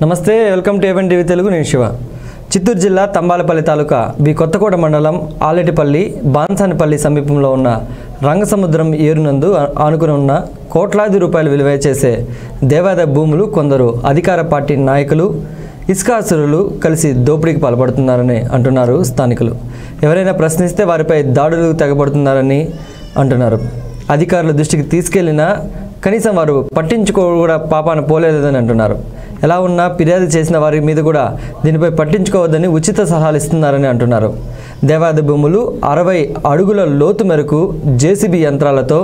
నమస్తే welcome to AVN TV Telugu నేను శివ. చిత్తూరు జిల్లా తంబాలపల్లి తాలూకా బి కొత్తకోట మండలం ఆలెటిపల్లి బాన్సానిపల్లి సమీపంలో ఉన్న రంగసముద్రం ఏరునందు ఆనుకుని ఉన్న కోట్లాది రూపాయలు విలువ చేసే దేవాదాయ భూములు కొందరు అధికార పార్టీ నాయకులు ఇసుకాసురులు కలిసి దోపిడీకి పాల్పడుతున్నారని అంటున్నారు స్థానికులు. ఎవరైనా ప్రశ్నిస్తే వారిపై దాడులు తెగబడుతున్నారని అంటున్నారు. అధికారుల దృష్టికి తీసుకెళ్ళినా కనీసం వారు పట్టించుకో కూడా పాపాన పోలేదని అంటున్నారు. ఎలా ఉన్నా ఫిర్యాదు చేసిన వారి మీద కూడా దీనిపై పట్టించుకోవద్దని ఉచిత సలహాలు ఇస్తున్నారని అంటున్నారు. దేవాది భూములు అరవై అడుగుల లోతు మేరకు జేసీబీ యంత్రాలతో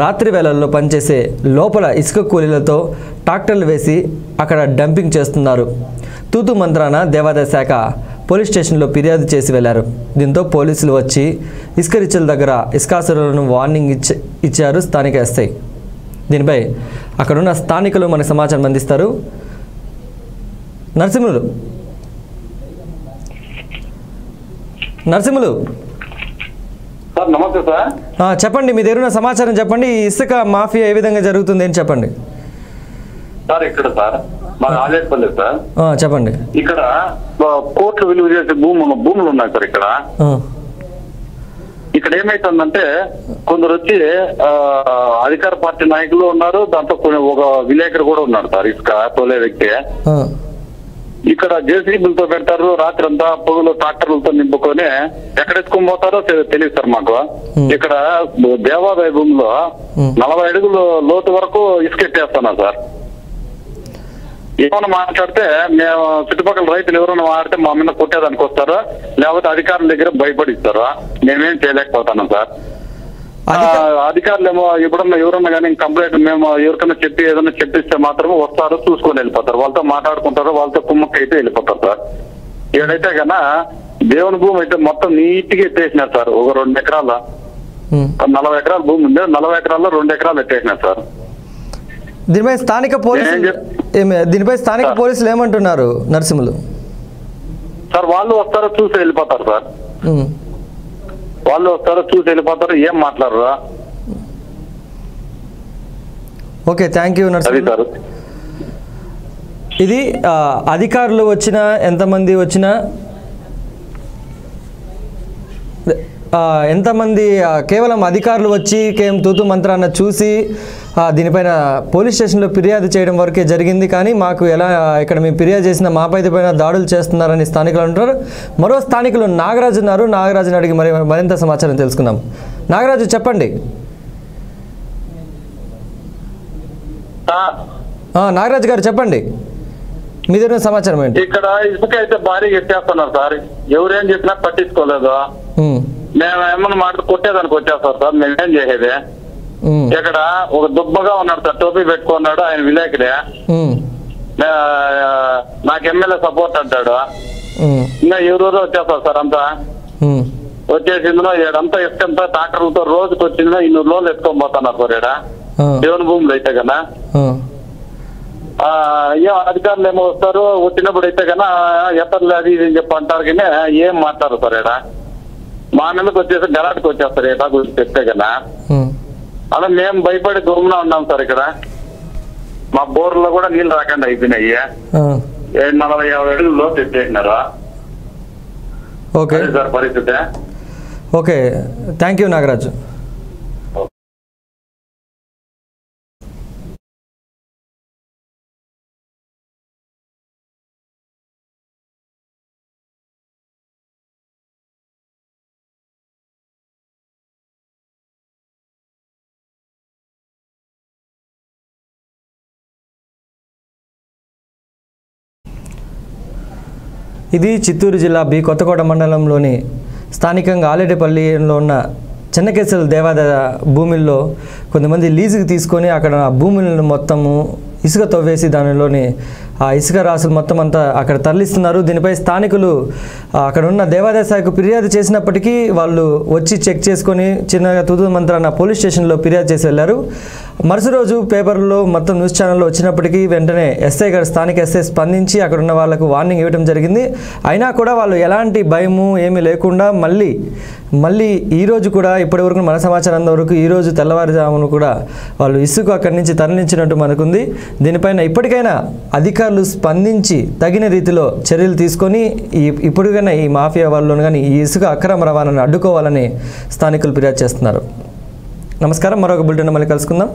రాత్రి వేళల్లో పనిచేసే లోపల ఇసుక కూలీలతో ట్రాక్టర్లు వేసి అక్కడ డంపింగ్ చేస్తున్నారు. తూతు మంత్రాన దేవాదాయ శాఖ పోలీస్ స్టేషన్లో ఫిర్యాదు చేసి వెళ్ళారు. దీంతో పోలీసులు వచ్చి ఇసుక రిచ్చుల దగ్గర ఇసుకాసురులను వార్నింగ్ ఇచ్చ ఇచ్చారు స్థానిక ఎస్ఐ. దీనిపై అక్కడున్న స్థానికులు మనకు సమాచారం అందిస్తారు. నరసింహులు. నరసింహులు. సార్ నమస్తే సార్. చెప్పండి మీ దగ్గర ఉన్న సమాచారం చెప్పండి. ఇసుక మాఫియా ఏ విధంగా జరుగుతుంది అని చెప్పండి. సార్ ఇక్కడ సార్ మా రాజేపల్లి సార్. చెప్పండి. ఇక్కడ కోట్లు విలువ చేసే భూములు భూములు ఉన్నాయి సార్ ఇక్కడ. ఇక్కడ ఏమైతుందంటే కొందరు వచ్చి అధికార పార్టీ నాయకులు ఉన్నారు. దాంతో కొన్ని ఒక విలేకరు కూడా ఉన్నాడు సార్ ఇసుక తోలే వ్యక్తి. ఇక్కడ జేసీబీలతో పెడతారు రాత్రి అంతా పొగలు ట్రాక్టర్లతో నింపుకొని ఎక్కడ ఎత్తుకొని పోతారో తెలియదు సార్ మాకు. ఇక్కడ దేవాదాయ భూమిలో. నలభై అడుగులు లోతు వరకు ఇసుక ఎత్తేస్తున్నారు సార్. ఏమైనా మాట్లాడితే మేము చుట్టుపక్కల రైతులు ఎవరైనా మాట్లాడితే మా మీద కొట్టేదానికి వస్తారు? లేకపోతే అధికారుల దగ్గర భయపడిస్తారు? మేమేం చేయలేకపోతున్నాం సార్. అధికారులు ఏమో ఎప్పుడన్నా ఎవరన్నా కానీ కంప్లైంట్ మేము ఎవరికైనా చెప్పి ఏదైనా చెప్పిస్తే మాత్రం వస్తారు చూసుకొని వెళ్ళిపోతారు. వాళ్ళతో మాట్లాడుకుంటారు వాళ్ళతో కుమ్మక్క అయితే వెళ్ళిపోతారు సార్. ఏడైతే కన్నా దేవుని భూమి అయితే మొత్తం నీట్గా ఎత్తేసినారు సార్. ఒక రెండు ఎకరాల. నలభై ఎకరాల భూమి ఉంది. నలభై ఎకరాల్లో రెండు ఎకరాలు ఎత్తేసినారు సార్. దీనిపై స్థానిక పోలీసులు దీనిపై స్థానిక. పోలీసులు ఏమంటున్నారు నరసింహులు? సార్ వాళ్ళు వస్తారో చూసి వెళ్ళిపోతారు సార్. వాళ్ళు వస్తారో చూసి వెళ్ళిపోతారు ఏం మాట్లాడరు. Okay thank you sir. ఇది అధికారులు వచ్చినా ఎంతమంది వచ్చినా ఎంతమంది కేవలం అధికారులు వచ్చి కేం తూతు మంత్రాన్న చూసి దీనిపైన పోలీస్ స్టేషన్లో ఫిర్యాదు చేయడం వరకే జరిగింది కానీ మాకు ఎలా ఇక్కడ మేము ఫిర్యాదు చేసిన మాపై పైన దాడులు చేస్తున్నారని స్థానికులు అంటారు మరో స్థానికులు నాగరాజు ఉన్నారు. నాగరాజుని అడిగి మరి మరింత సమాచారం తెలుసుకుందాం. నాగరాజు చెప్పండి. నాగరాజు గారు చెప్పండి. మీ దగ్గర సమాచారం ఏంటి? ఇక్కడ ఇసుక అయితే భారీగా ఎత్తేస్తున్నారు సార్. ఎవరేం చెప్పినా పట్టించుకోలేదు. మేము ఏమన్నా మాట కొట్టేదానికి వచ్చేస్తారు సార్. మేమేం చేసేది ఉమ్, ఇక్కడ ఒక దుబ్బగా ఉన్నాడు సార్ టోపీ పెట్టుకున్నాడు ఆయన విలేకరే నాకు ఎమ్మెల్యే సపోర్ట్ అంటాడు. ఇంకా ఎవరెవరో వచ్చేస్తారు సార్ అంతా. వచ్చేసిందో ఏడంతా ఇసుకంతా ట్రాక్టర్లతో రోజుకి వచ్చిందో ఇన్నూరు లోన్లు ఎత్తుకొని పోతున్నారు సార్ ఈడ. దేవుని భూములు అయితే ఆ, ఏ అధికారులు ఏమో వస్తారు వచ్చినప్పుడు అయితే కన్నా ఎత్తర్లు అది ఇది అని చెప్పి అంటారు కానీ ఏం మాట్లాడరు సార్ ఈడ. మా మీదకి వచ్చేసి గలాటికి వచ్చేస్తారు ఏటా గురించి చెప్తే ఉమ్. అలా మేము భయపడి దూరంగా ఉన్నాం సార్ ఇక్కడ. మా బోర్లో కూడా నీళ్ళు రాకుండా అయిపోయినాయి నలభై యాభై అడుగులు లోతు ఎత్తేసినారు. ఓకే. సార్ పరిస్థితి. ఓకే. Thank you Nagaraju. ఇది చిత్తూరు జిల్లా బి కొత్తకోట మండలంలోని స్థానికంగా ఆలేటిపల్లిలో ఉన్న చెన్నకేశ్వర దేవాదాయ భూమిల్లో కొంతమంది లీజుకి తీసుకొని అక్కడ ఆ భూములను మొత్తము ఇసుక తవ్వేసి దానిలోని ఆ ఇసుక రాసులు మొత్తం అంతా అక్కడ తరలిస్తున్నారు. దీనిపై స్థానికులు అక్కడ ఉన్న దేవాదాయ శాఖకు ఫిర్యాదు చేసినప్పటికీ వాళ్ళు వచ్చి చెక్ చేసుకొని చిన్నగా తుదు మంత్రాన పోలీస్ స్టేషన్లో ఫిర్యాదు చేసి వెళ్ళారు. మరుసటి రోజు పేపర్లో మొత్తం న్యూస్ ఛానల్లో వచ్చినప్పటికీ వెంటనే ఎస్ఐ గారు స్థానిక ఎస్ఐ స్పందించి అక్కడ ఉన్న వాళ్ళకు వార్నింగ్ ఇవ్వడం జరిగింది. అయినా కూడా వాళ్ళు ఎలాంటి భయము ఏమీ లేకుండా మళ్ళీ మళ్ళీ ఈరోజు కూడా కూడా ఇప్పటివరకు మన సమాచారం వరకు ఈ రోజు కూడా వాళ్ళు ఇసుక అక్కడి నుంచి తరలించినట్టు మనకుంది. దీనిపైన ఇప్పటికైనా అధికారులు స్పందించి తగిన రీతిలో చర్యలు తీసుకొని ఈ ఇప్పటికైనా ఈ మాఫియా వాళ్ళను కానీ ఈ ఇసుక అక్రమ రవాణాను అడ్డుకోవాలని స్థానికులు ఫిర్యాదు చేస్తున్నారు. నమస్కారం. మరొక బులెటిన్ మళ్ళీ కలుసుకుందాం.